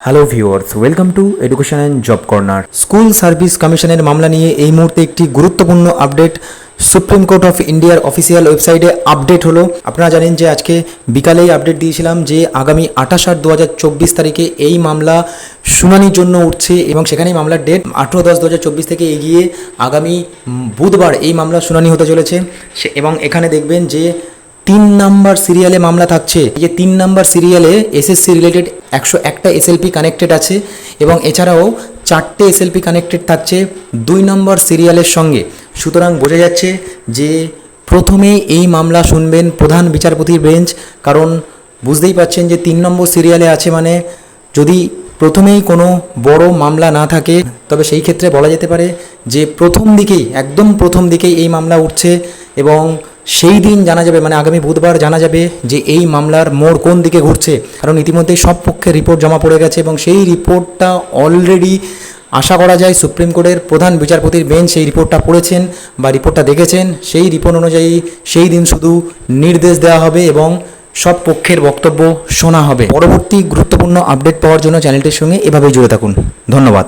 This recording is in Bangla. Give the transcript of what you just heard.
Hello viewers welcome to education and job corner school service কমিশনের মামলা নিয়ে এই মুহূর্তে একটি গুরুত্বপূর্ণ আপডেট সুপ্রিম কোর্ট অফ ইন্ডিয়ার অফিসিয়াল ওয়েবসাইটে আপডেট হলো। আপনারা জানেন যে আজকে বিকালেই আপডেট দিয়েছিলাম যে আগামী আঠাশ আট দু তারিখে এই মামলা শুনানির জন্য উঠছে এবং সেখানেই মামলার ডেট আঠেরো দশ দু থেকে এগিয়ে আগামী বুধবার এই মামলা শুনানি হতে চলেছে। এবং এখানে দেখবেন যে তিন নাম্বার সিরিয়ালে মামলা থাকছে। যে তিন নাম্বার সিরিয়ালে এসএসসি রিলেটেড একশো একটা এসএলপি কানেক্টেড আছে এবং এছাড়াও চারটে এসএলপি কানেক্টেড থাকছে দুই নম্বর সিরিয়ালের সঙ্গে। সুতরাং বোঝা যাচ্ছে যে প্রথমে এই মামলা শুনবেন প্রধান বিচারপতির বেঞ্চ, কারণ বুঝতেই পাচ্ছেন যে তিন নম্বর সিরিয়ালে আছে মানে যদি প্রথমেই কোনো বড় মামলা না থাকে, তবে সেই ক্ষেত্রে বলা যেতে পারে যে প্রথম দিকেই, একদম প্রথম দিকেই এই মামলা উঠছে এবং সেই দিন জানা যাবে মানে আগামী বুধবার জানা যাবে যে এই মামলার মোড় কোন দিকে ঘুরছে। কারণ ইতিমধ্যেই সব পক্ষের রিপোর্ট জমা পড়ে গেছে এবং সেই রিপোর্টটা অলরেডি আশা করা যায় সুপ্রিম কোর্টের প্রধান বিচারপতির বেঞ্চ সেই রিপোর্টটা পড়েছেন বা রিপোর্টটা দেখেছেন। সেই রিপোর্ট অনুযায়ী সেই দিন শুধু নির্দেশ দেওয়া হবে এবং সব পক্ষের বক্তব্য শোনা হবে। পরবর্তী গুরুত্বপূর্ণ আপডেট পাওয়ার জন্য চ্যানেলটির সঙ্গে এভাবেই জুড়ে থাকুন। ধন্যবাদ।